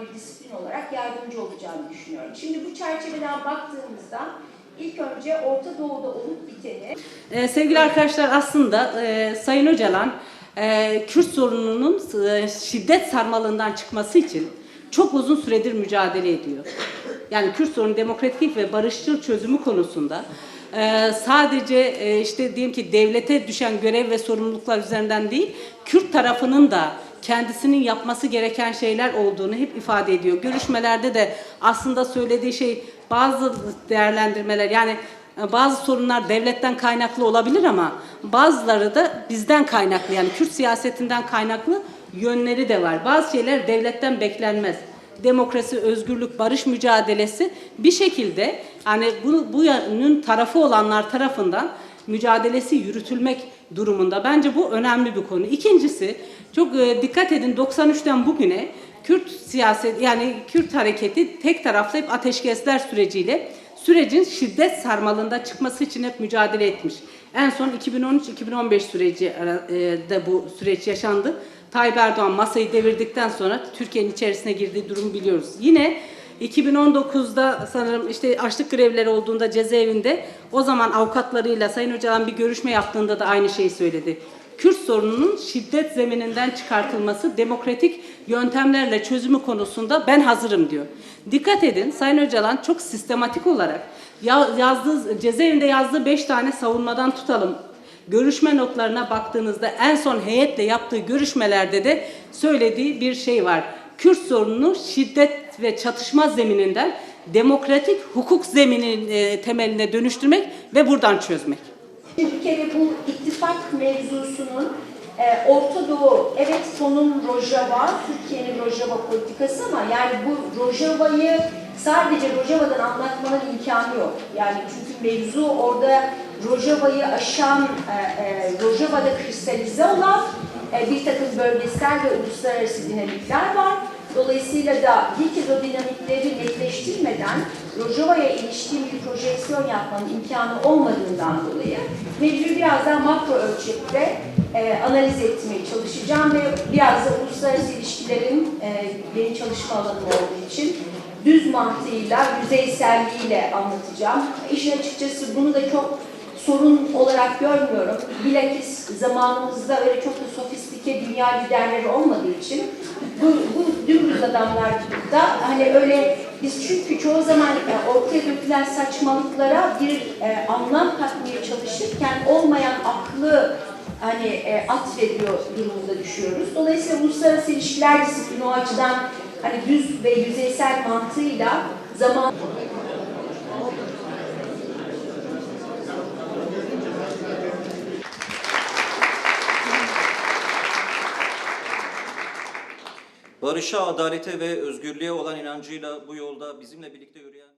bir disiplin olarak yardımcı olacağını düşünüyorum. Şimdi bu çerçeveden baktığımızda ilk önce Orta Doğu'da olup biteni Ee, sevgili arkadaşlar aslında e, Sayın Öcalan e, Kürt sorununun e, şiddet sarmalından çıkması için çok uzun süredir mücadele ediyor. Yani Kürt sorunun demokratik ve barışçıl çözümü konusunda e, sadece e, işte diyelim ki devlete düşen görev ve sorumluluklar üzerinden değil, Kürt tarafının da kendisinin yapması gereken şeyler olduğunu hep ifade ediyor. Görüşmelerde de aslında söylediği şey bazı değerlendirmeler yani e, bazı sorunlar devletten kaynaklı olabilir ama bazıları da bizden kaynaklı yani Kürt siyasetinden kaynaklı yönleri de var. Bazı şeyler devletten beklenmez. Demokrasi, özgürlük, barış mücadelesi bir şekilde hani bu, bu yönün tarafı olanlar tarafından mücadelesi yürütülmek durumunda. Bence bu önemli bir konu. İkincisi çok e, dikkat edin 93'ten bugüne Kürt siyaset yani Kürt hareketi tek taraflı hep ateşkesler süreciyle sürecin şiddet sarmalında çıkması için hep mücadele etmiş. En son 2013-2015 süreci e, de bu süreç yaşandı. Tayyip Erdoğan masayı devirdikten sonra Türkiye'nin içerisine girdiği durumu biliyoruz. Yine 2019'da sanırım işte açlık grevleri olduğunda cezaevinde o zaman avukatlarıyla Sayın Öcalan bir görüşme yaptığında da aynı şeyi söyledi. Kürt sorununun şiddet zemininden çıkartılması, demokratik yöntemlerle çözümü konusunda ben hazırım diyor. Dikkat edin Sayın Öcalan çok sistematik olarak ya- yazdığı cezaevinde yazdığı beş tane savunmadan tutalım. Görüşme notlarına baktığınızda en son heyetle yaptığı görüşmelerde de söylediği bir şey var. Kürt sorununu şiddet ve çatışma zemininden demokratik hukuk zeminin e, temeline dönüştürmek ve buradan çözmek. Bir kere bu ittifak mevzusunun e, Orta Doğu, evet sonun Rojava, Türkiye'nin Rojava politikası ama yani bu Rojava'yı sadece Rojava'dan anlatmanın imkanı yok. Yani çünkü mevzu orada Rojava'yı aşan, e, e, Rojava'da kristalize olan e, bir takım bölgesel ve uluslararası dinamikler var. Dolayısıyla da kez o dinamikleri netleştirmeden Rojava'ya ilişkin bir projeksiyon yapmanın imkanı olmadığından dolayı mevzuyu biraz daha makro ölçekte e, analiz etmeye çalışacağım ve biraz da uluslararası ilişkilerin e, benim çalışma alanım olduğu için düz mantığıyla, yüzeyselliğiyle anlatacağım. İşin açıkçası bunu da çok sorun olarak görmüyorum. Bilakis zamanımızda öyle çok da sofistike dünya liderleri olmadığı için bu, bu dümdüz adamlar da hani öyle biz çünkü çoğu zaman e, ortaya dökülen saçmalıklara bir e, anlam katmaya çalışırken olmayan aklı hani e, atfediyor durumunda düşüyoruz. Dolayısıyla uluslararası ilişkiler disiplini o açıdan hani düz ve yüzeysel mantığıyla zaman Barışa, adalete ve özgürlüğe olan inancıyla bu yolda bizimle birlikte